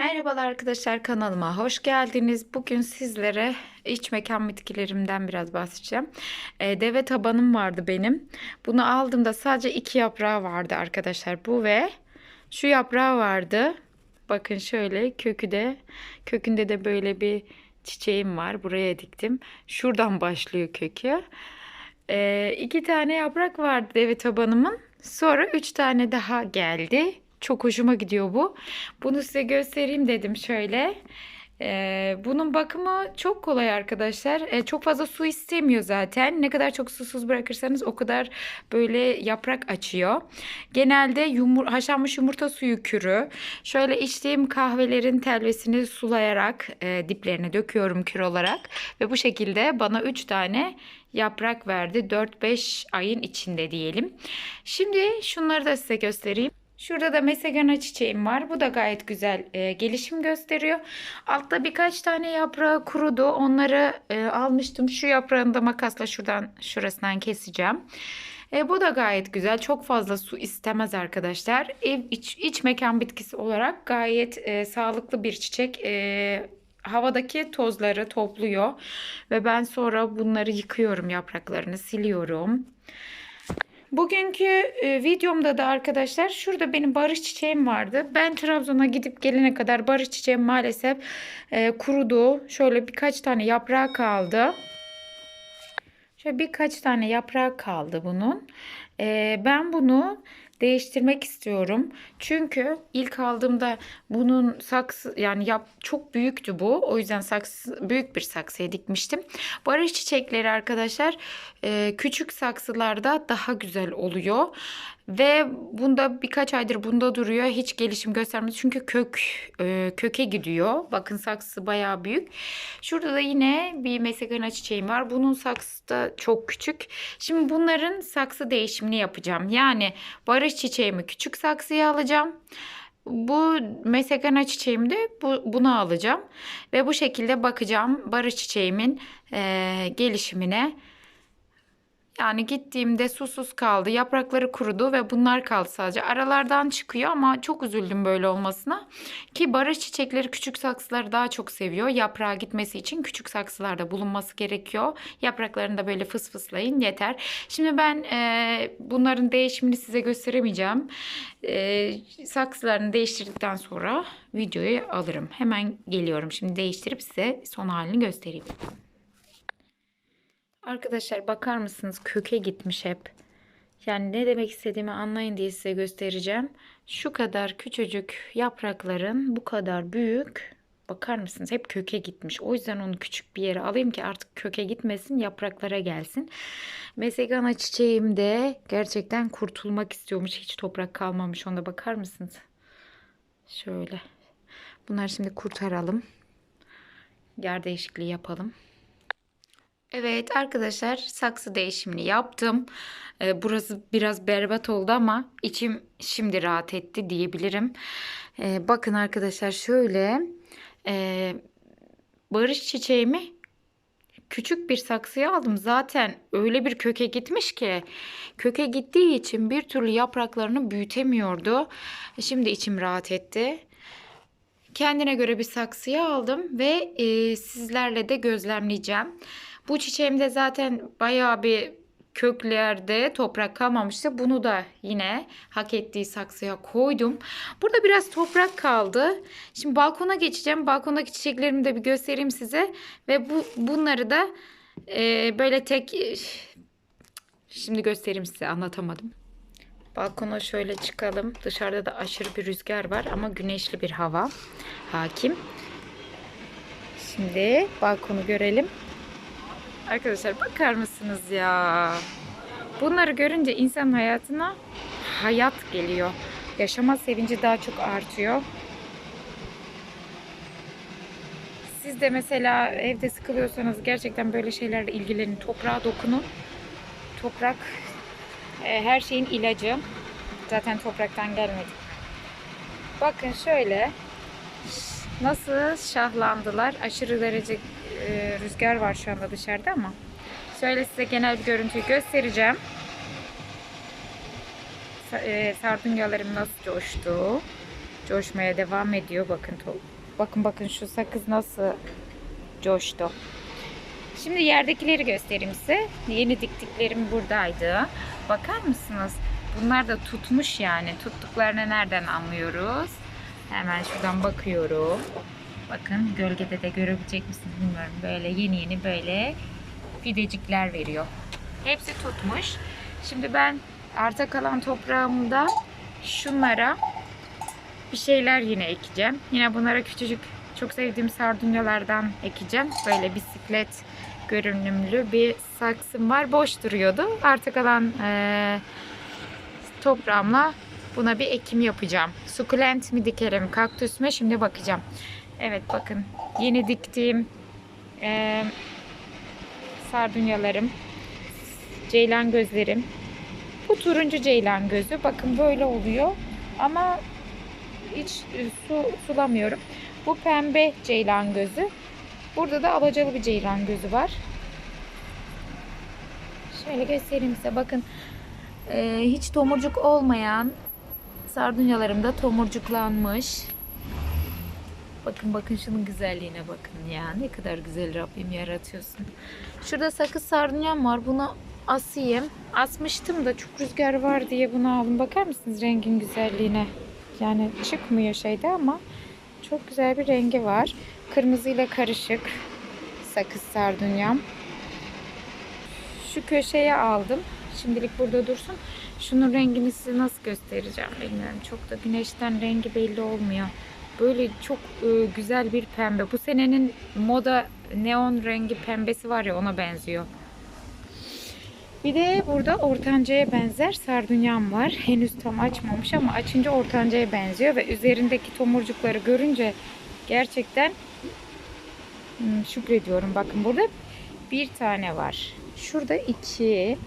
Merhabalar arkadaşlar kanalıma hoş geldiniz. Bugün sizlere iç mekan bitkilerimden biraz bahsedeceğim. Ee, deve tabanım vardı benim. Bunu aldığımda sadece iki yaprağı vardı arkadaşlar. Bu ve şu yaprağı vardı. Bakın şöyle kökü de kökünde de böyle bir çiçeğim var. Buraya diktim. Şuradan başlıyor kökü. Ee, iki tane yaprak vardı deve tabanımın. Sonra üç tane daha geldi. Çok hoşuma gidiyor bu. Bunu size göstereyim dedim şöyle. Ee, bunun bakımı çok kolay arkadaşlar. Ee, çok fazla su istemiyor zaten. Ne kadar çok susuz bırakırsanız o kadar böyle yaprak açıyor. Genelde yumur haşlanmış yumurta suyu kürü. Şöyle içtiğim kahvelerin telvesini sulayarak e, diplerine döküyorum kür olarak. Ve bu şekilde bana 3 tane yaprak verdi. 4-5 ayın içinde diyelim. Şimdi şunları da size göstereyim. Şurada da mesegana çiçeğim var. Bu da gayet güzel e, gelişim gösteriyor. Altta birkaç tane yaprağı kurudu. Onları e, almıştım. Şu yaprağını da makasla şuradan şurasından keseceğim. E, bu da gayet güzel. Çok fazla su istemez arkadaşlar. Ev iç, iç mekan bitkisi olarak gayet e, sağlıklı bir çiçek. E, havadaki tozları topluyor ve ben sonra bunları yıkıyorum yapraklarını siliyorum. Bugünkü e, videomda da arkadaşlar şurada benim barış çiçeğim vardı. Ben Trabzon'a gidip gelene kadar barış çiçeğim maalesef e, kurudu. Şöyle birkaç tane yaprağı kaldı. Şöyle birkaç tane yaprağı kaldı bunun. E, ben bunu değiştirmek istiyorum. Çünkü ilk aldığımda bunun saksı yani yap çok büyüktü bu. O yüzden saksı büyük bir saksıya dikmiştim. Barış çiçekleri arkadaşlar küçük saksılarda daha güzel oluyor. Ve bunda birkaç aydır bunda duruyor. Hiç gelişim göstermedi. Çünkü kök e, köke gidiyor. Bakın saksısı bayağı büyük. Şurada da yine bir mesekana çiçeğim var. Bunun saksısı da çok küçük. Şimdi bunların saksı değişimini yapacağım. Yani barış çiçeğimi küçük saksıya alacağım. Bu mesekana çiçeğimi de bu, bunu alacağım. Ve bu şekilde bakacağım barış çiçeğimin e, gelişimine. Yani gittiğimde susuz kaldı. Yaprakları kurudu ve bunlar kaldı sadece. Aralardan çıkıyor ama çok üzüldüm böyle olmasına. Ki barış çiçekleri küçük saksıları daha çok seviyor. Yaprağa gitmesi için küçük saksılarda bulunması gerekiyor. Yapraklarını da böyle fıs fıslayın yeter. Şimdi ben e, bunların değişimini size gösteremeyeceğim. E, saksılarını değiştirdikten sonra videoyu alırım. Hemen geliyorum. Şimdi değiştirip size son halini göstereyim. Arkadaşlar bakar mısınız köke gitmiş hep. Yani ne demek istediğimi anlayın diye size göstereceğim. Şu kadar küçücük yaprakların bu kadar büyük bakar mısınız hep köke gitmiş. O yüzden onu küçük bir yere alayım ki artık köke gitmesin yapraklara gelsin. Mesegana çiçeğim de gerçekten kurtulmak istiyormuş. Hiç toprak kalmamış onda bakar mısınız? Şöyle. Bunları şimdi kurtaralım. Yer değişikliği yapalım. Evet arkadaşlar saksı değişimini yaptım. Ee, burası biraz berbat oldu ama içim şimdi rahat etti diyebilirim. Ee, bakın arkadaşlar şöyle e, barış çiçeğimi küçük bir saksıya aldım. Zaten öyle bir köke gitmiş ki köke gittiği için bir türlü yapraklarını büyütemiyordu. Şimdi içim rahat etti kendine göre bir saksıya aldım ve e, sizlerle de gözlemleyeceğim. Bu çiçeğimde zaten bayağı bir köklerde toprak kalmamıştı. Bunu da yine hak ettiği saksıya koydum. Burada biraz toprak kaldı. Şimdi balkona geçeceğim. Balkondaki çiçeklerimi de bir göstereyim size. Ve bu bunları da e, böyle tek... Şimdi göstereyim size anlatamadım. Balkona şöyle çıkalım. Dışarıda da aşırı bir rüzgar var ama güneşli bir hava hakim. Şimdi balkonu görelim. Arkadaşlar bakar mısınız ya? Bunları görünce insan hayatına hayat geliyor. Yaşama sevinci daha çok artıyor. Siz de mesela evde sıkılıyorsanız gerçekten böyle şeylerle ilgilenin. Toprağa dokunun. Toprak e, her şeyin ilacı. Zaten topraktan gelmedi. Bakın şöyle nasıl şahlandılar. Aşırı derece e, rüzgar var şu anda dışarıda ama şöyle size genel bir görüntüyü göstereceğim. E, sardunyalarım nasıl coştu. coşmaya devam ediyor. Bakın bakın bakın şu sakız nasıl coştu. Şimdi yerdekileri göstereyim size. Yeni diktiklerim buradaydı. Bakar mısınız? Bunlar da tutmuş yani. Tuttuklarını nereden anlıyoruz? Hemen şuradan bakıyorum. Bakın gölgede de görebilecek misiniz bilmiyorum. Böyle yeni yeni böyle fidecikler veriyor. Hepsi tutmuş. Şimdi ben arta kalan toprağımda şunlara bir şeyler yine ekeceğim. Yine bunlara küçücük çok sevdiğim sardunyalardan ekeceğim. Böyle bisiklet görünümlü bir saksım var. Boş duruyordu. Arta kalan eee toprağımla buna bir ekim yapacağım. Sukulent mi dikerim, kaktüs mü? Şimdi bakacağım. Evet bakın yeni diktiğim eee sardunyalarım, ceylan gözlerim. Bu turuncu ceylan gözü. Bakın böyle oluyor. Ama hiç e, su sulamıyorum. Bu pembe ceylan gözü. Burada da alacalı bir ceylan gözü var. Şöyle göstereyim size. Bakın e, hiç tomurcuk olmayan sardunyalarım da tomurcuklanmış. Bakın bakın şunun güzelliğine bakın ya. Ne kadar güzel Rabbim yaratıyorsun. Şurada sakız sardunyam var. Bunu asayım. Asmıştım da çok rüzgar var diye bunu aldım. Bakar mısınız rengin güzelliğine? Yani çıkmıyor şeyde ama çok güzel bir rengi var. Kırmızıyla karışık sakız sardunyam. Şu köşeye aldım. Şimdilik burada dursun. Şunun rengini size nasıl göstereceğim bilmiyorum. Çok da güneşten rengi belli olmuyor. Böyle çok e, güzel bir pembe. Bu senenin moda neon rengi pembesi var ya ona benziyor. Bir de burada ortancaya benzer sardunyam var. Henüz tam açmamış ama açınca ortancaya benziyor ve üzerindeki tomurcukları görünce gerçekten hmm, şükrediyorum. Bakın burada bir tane var. Şurada iki.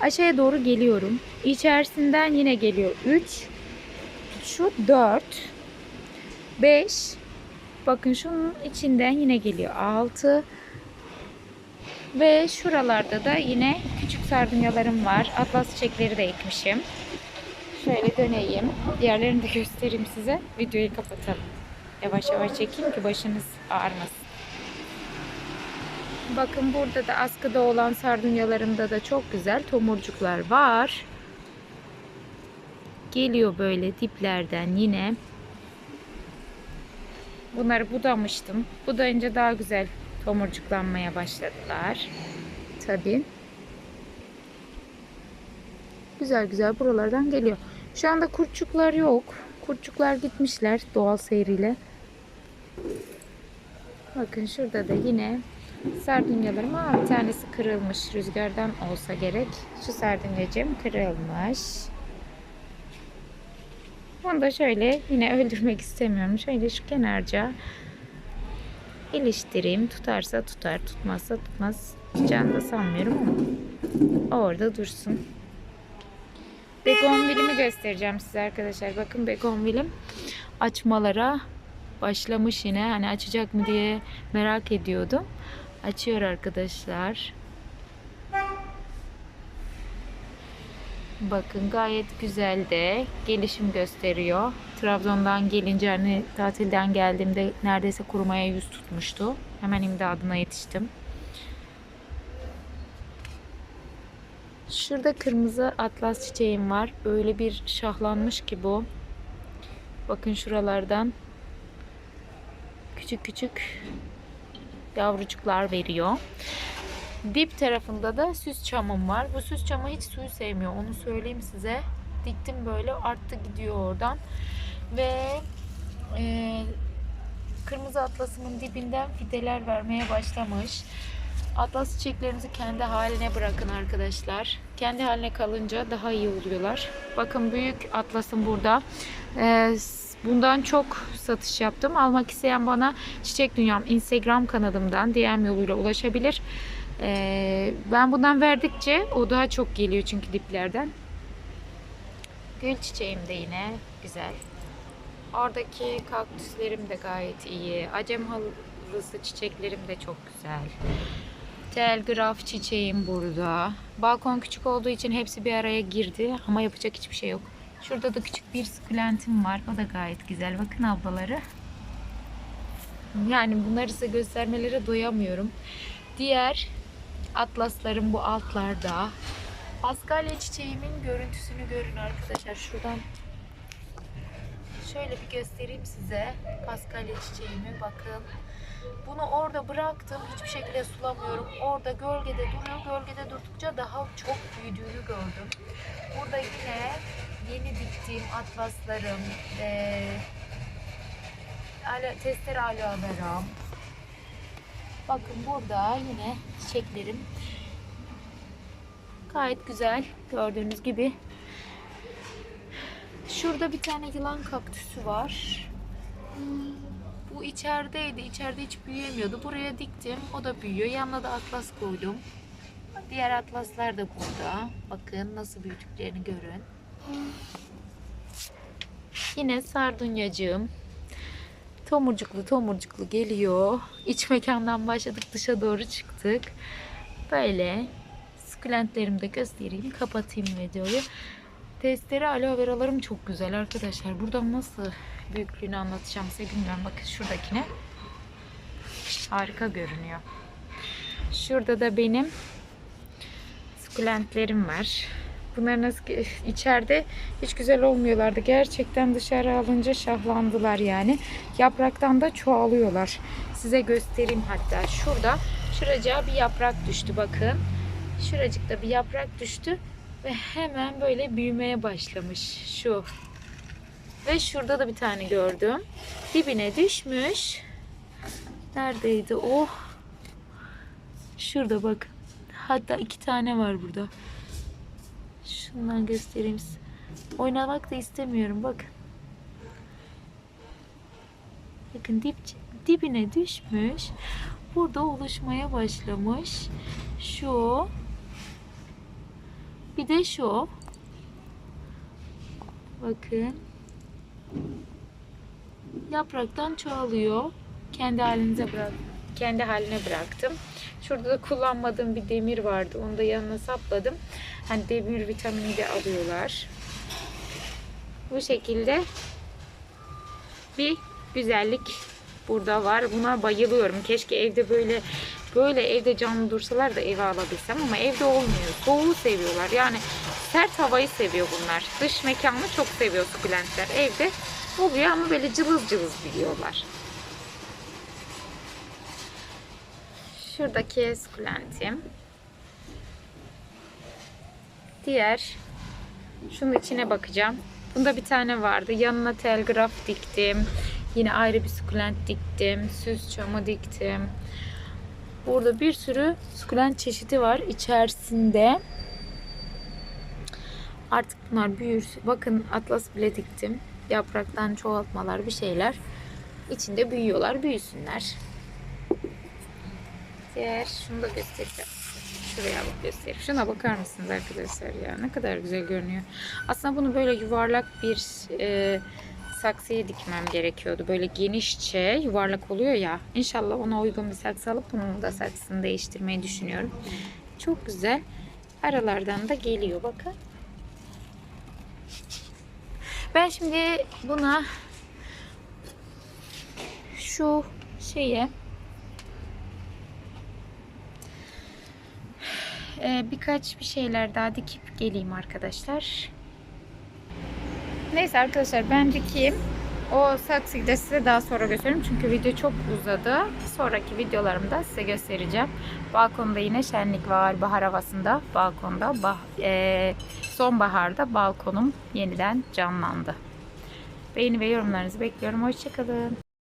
Aşağıya doğru geliyorum. İçerisinden yine geliyor. Üç. Şu dört. Beş. Bakın şunun içinden yine geliyor. Altı. Ve şuralarda da yine küçük sardunyalarım var. Atlas çiçekleri de ekmişim. Şöyle döneyim. Diğerlerini de göstereyim size. Videoyu kapatalım. Yavaş yavaş çekeyim ki başınız ağrımasın. Bakın burada da askıda olan sardunyalarımda da çok güzel tomurcuklar var. Geliyor böyle diplerden yine. Bunları budamıştım. Budayınca daha güzel tomurcuklanmaya başladılar. Tabii. Güzel güzel buralardan geliyor. Şu anda kurtçuklar yok. Kurtçuklar gitmişler doğal seyriyle. Bakın şurada da yine sardunyalarım. Aa, bir tanesi kırılmış rüzgardan olsa gerek. Şu sardunyacığım kırılmış. Bunu da şöyle yine öldürmek istemiyorum. Şöyle şu kenarca iliştireyim. Tutarsa tutar, tutmazsa tutmaz. Tutacağını da sanmıyorum ama orada dursun. Begonvilimi göstereceğim size arkadaşlar. Bakın begonvilim açmalara başlamış yine. Hani açacak mı diye merak ediyordum. Açıyor arkadaşlar. Bakın gayet güzel de gelişim gösteriyor. Trabzon'dan gelince hani tatilden geldiğimde neredeyse kurumaya yüz tutmuştu. Hemen imdadına yetiştim. Şurada kırmızı atlas çiçeğim var. Öyle bir şahlanmış ki bu. Bakın şuralardan küçük küçük yavrucuklar veriyor. Dip tarafında da süs çamım var. Bu süs çamı hiç suyu sevmiyor. Onu söyleyeyim size. Diktim böyle arttı gidiyor oradan. Ve e, kırmızı atlasımın dibinden fideler vermeye başlamış. Atlas çiçeklerinizi kendi haline bırakın arkadaşlar. Kendi haline kalınca daha iyi oluyorlar. Bakın büyük atlasım burada. Ee, bundan çok satış yaptım. Almak isteyen bana Çiçek Dünyam Instagram kanalımdan DM yoluyla ulaşabilir. Ee, ben bundan verdikçe o daha çok geliyor çünkü diplerden. Gül çiçeğim de yine güzel. Oradaki kaktüslerim de gayet iyi. Acem halısı çiçeklerim de çok güzel. Telgraf çiçeğim burada. Balkon küçük olduğu için hepsi bir araya girdi ama yapacak hiçbir şey yok. Şurada da küçük bir sukulentim var. O da gayet güzel. Bakın ablaları. Yani bunları size göstermelere doyamıyorum. Diğer atlaslarım bu altlarda. Paskalya çiçeğimin görüntüsünü görün arkadaşlar. Şuradan şöyle bir göstereyim size. Paskalya çiçeğimi bakın. Bunu orada bıraktım. Hiçbir şekilde sulamıyorum. Orada gölgede duruyor. Gölgede durdukça daha çok büyüdüğünü gördüm. Burada yine yeni diktiğim atlaslarım, ala, testere aloe veram. Bakın burada yine çiçeklerim gayet güzel. Gördüğünüz gibi. Şurada bir tane yılan kaktüsü var. Bu içerideydi. İçeride hiç büyüyemiyordu. Buraya diktim. O da büyüyor. Yanına da atlas koydum. Diğer atlaslar da burada. Bakın nasıl büyüdüklerini görün. Yine sardunyacığım. Tomurcuklu tomurcuklu geliyor. İç mekandan başladık dışa doğru çıktık. Böyle sukulentlerimi de göstereyim. Kapatayım videoyu. Testere aloe veralarım çok güzel arkadaşlar. Buradan nasıl büyüklüğünü anlatacağım size bilmiyorum. Bakın şuradakine. Harika görünüyor. Şurada da benim sukulentlerim var. Bunlar nasıl içeride hiç güzel olmuyorlardı. Gerçekten dışarı alınca şahlandılar yani. Yapraktan da çoğalıyorlar. Size göstereyim hatta. Şurada şuracığa bir yaprak düştü bakın. Şuracıkta bir yaprak düştü ve hemen böyle büyümeye başlamış şu. Ve şurada da bir tane gördüm. Dibine düşmüş. Neredeydi o? Şurada bakın. Hatta iki tane var burada. Şundan göstereyim size. Oynamak da istemiyorum. Bakın. Bakın dip, dibine düşmüş. Burada oluşmaya başlamış. Şu. Bir de şu. Bakın. Yapraktan çoğalıyor. Kendi halinize bırak. Kendi haline bıraktım. Şurada da kullanmadığım bir demir vardı. Onu da yanına sapladım. Hani demir vitamini de alıyorlar. Bu şekilde bir güzellik burada var. Buna bayılıyorum. Keşke evde böyle böyle evde canlı dursalar da eve alabilsem ama evde olmuyor. Soğuğu seviyorlar. Yani sert havayı seviyor bunlar. Dış mekanı çok seviyor sukulentler. Evde oluyor ama böyle cılız cılız biliyorlar. Şuradaki sukulentim. Diğer şunun içine bakacağım. Bunda bir tane vardı. Yanına telgraf diktim. Yine ayrı bir sukulent diktim. Süs çamı diktim. Burada bir sürü sukulent çeşidi var içerisinde. Artık bunlar büyür. Bakın atlas bile diktim. Yapraktan çoğaltmalar bir şeyler. İçinde büyüyorlar. Büyüsünler. Diğer şunu da göstereceğim. Şuraya bak göstereyim. Şuna bakar mısınız arkadaşlar ya? Ne kadar güzel görünüyor. Aslında bunu böyle yuvarlak bir e, saksıya dikmem gerekiyordu. Böyle genişçe yuvarlak oluyor ya. İnşallah ona uygun bir saksı alıp bunun da saksısını değiştirmeyi düşünüyorum. Çok güzel. Aralardan da geliyor bakın. Ben şimdi buna şu şeye birkaç bir şeyler daha dikip geleyim arkadaşlar. Neyse arkadaşlar ben dikeyim. O saksıyı da size daha sonra gösteririm. Çünkü video çok uzadı. Sonraki videolarımda size göstereceğim. Balkonda yine şenlik var. Bahar havasında balkonda. Bah, e, sonbaharda balkonum yeniden canlandı. Beğeni ve yorumlarınızı bekliyorum. Hoşçakalın.